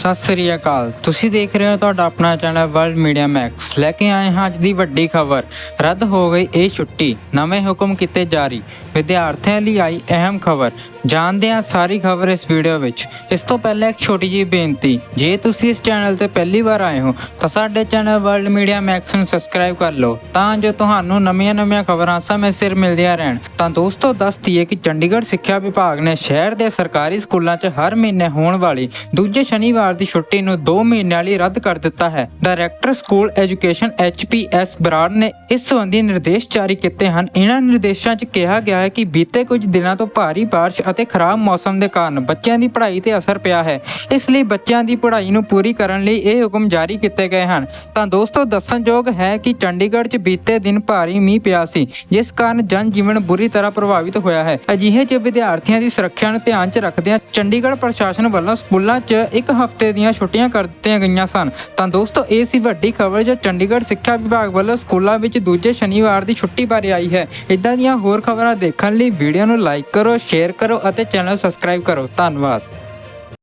ਸਤਿ ਸ੍ਰੀ ਅਕਾਲ। ਤੁਸੀਂ ਦੇਖ ਰਹੇ ਹੋ ਤੁਹਾਡਾ ਆਪਣਾ ਚੈਨਲ ਵਰਲਡ ਮੀਡੀਆ ਮੈਕਸ ਲੈ ਕੇ ਆਏ ਹਾਂ ਅੱਜ ਦੀ ਵੱਡੀ ਖਬਰ। ਰੱਦ ਹੋ ਗਈ ਇਹ ਛੁੱਟੀ। ਨਵੇਂ ਹੁਕਮ ਕੀਤੇ ਜਾਰੀ। ਵਿਦਿਆਰਥੀਆਂ ਲਈ ਆਈ ਅਹਿਮ ਖਬਰ। ਜਾਣਦੇ ਹਾਂ ਸਾਰੀ ਖਬਰ ਇਸ ਵੀਡੀਓ ਵਿੱਚ। ਇਸ ਤੋਂ ਪਹਿਲਾਂ ਇੱਕ ਛੋਟੀ ਜਿਹੀ ਬੇਨਤੀ। ਜੇ ਤੁਸੀਂ ਇਸ ਚੈਨਲ ਤੇ ਪਹਿਲੀ ਵਾਰ ਆਏ ਹੋ, ਤਾਂ ਸਾਡੇ ਚੈਨਲ ਵਰਲਡ ਮੀਡੀਆ ਮੈਕਸ ਨੂੰ ਸਬਸਕ੍ਰਾਈਬ ਕਰ ਲਓ। ਤਾਂ ਜੋ ਤੁਹਾਨੂੰ ਨਵੀਆਂ-ਨਵੀਆਂ ਖਬਰਾਂ ਸਮੇਂ ਸਿਰ ਮਿਲਦੀਆਂ ਰਹਿਣ। ਤਾਂ ਦੋਸਤੋ, ਦੱਸ ਦਈਏ ਕਿ ਚੰਡੀਗੜ੍ਹ ਸਿੱਖਿਆ ਵਿਭਾਗ ਨੇ ਸ਼ਹਿਰ ਦੇ ਸਰਕਾਰੀ ਸਕੂਲਾਂ 'ਚ ਹਰ ਮਹੀਨੇ ਹੋਣ ਵਾਲੀ ਦੂਜੇ ਸ਼ਨੀਵਾਰ ਦੀ ਛੁੱਟੀ ਨੂੰ 2 ਮਹੀਨਿਆਂ ਲਈ ਰੱਦ ਕਰ ਦਿੱਤਾ ਹੈ। Director school education HPS Brar ਨੇ ਇਸ ਸੰਬੰਧੀ ਨਿਰਦੇਸ਼ ਜਾਰੀ ਕੀਤੇ ਹਨ। ਇਹਨਾਂ ਨਿਰਦੇਸ਼ਾਂ 'ਚ ਕਿਹਾ ਗਿਆ ਹੈ ਕਿ ਬੀਤੇ ਕੁਝ ਦਿਨਾਂ ਤੋਂ ਭਾਰੀ ਬਾਰਿਸ਼ ਅਤੇ ਖਰਾਬ ਮੌਸਮ ਦੇ ਕਾਰਨ ਬੱਚਿਆਂ ਦੀ ਪੜ੍ਹਾਈ ਤੇ ਅਸਰ ਪਿਆ ਹੈ। ਇਸ ਲਈ ਬੱਚਿਆਂ ਦੀ ਪੜ੍ਹਾਈ ਨੂੰ ਪੂਰੀ ਕਰਨ ਲਈ ਇਹ ਹੁਕਮ ਜਾਰੀ ਕੀਤੇ ਗਏ ਹਨ। ਤਾਂ ਦੋਸਤੋ, ਦੱਸਣਯੋਗ ਹੈ ਕਿ ਚੰਡੀਗੜ੍ਹ 'ਚ ਬੀਤੇ ਦਿਨ ਭਾਰੀ ਮੀਂਹ ਪਿਆ ਸੀ, ਜਿਸ ਕਾਰਨ ਜਨ ਜੀਵਨ ਬੁਰੀ ਤਰ੍ਹਾਂ ਪ੍ਰਭਾਵਿਤ ਹੋਇਆ ਹੈ। ਅਜਿਹੇ 'ਚ ਵਿਦਿਆਰਥੀਆਂ ਦੀ ਸੁਰੱਖਿਆ ਨੂੰ ਧਿਆਨ 'ਚ ਰੱਖਦਿਆਂ ਚੰਡੀਗੜ੍ਹ ਪ੍ਰਸ਼ਾਸਨ ਵੱਲੋਂ ਸਕੂਲਾਂ 'ਚ ਇੱਕ ਹਫ਼ਤੇ ਦੀਆਂ ਛੁੱਟੀਆਂ ਕਰ ਦਿੱਤੀਆਂ ਗਈਆਂ ਸਨ। ਤਾਂ ਦੋਸਤੋ, ਇਹ ਸੀ ਵੱਡੀ ਖਬਰ ਜੋ ਚੰਡੀਗੜ੍ਹ ਸਿੱਖਿਆ ਵਿਭਾਗ ਵੱਲੋਂ ਸਕੂਲਾਂ ਵਿੱਚ ਦੂਜੇ ਸ਼ਨੀਵਾਰ ਦੀ ਛੁੱਟੀ ਬਾਰੇ ਆਈ ਹੈ। ਇਦਾਂ ਦੀਆਂ ਹੋਰ ਖਬਰਾਂ ਦੇਖਣ ਲਈ ਵੀਡੀਓ ਨੂੰ ਲਾਈਕ ਕਰੋ, ਸ਼ੇਅਰ ਕਰੋ ਅਤੇ ਚੈਨਲ ਸਬਸਕ੍ਰਾਈਬ ਕਰੋ। ਧੰਨਵਾਦ।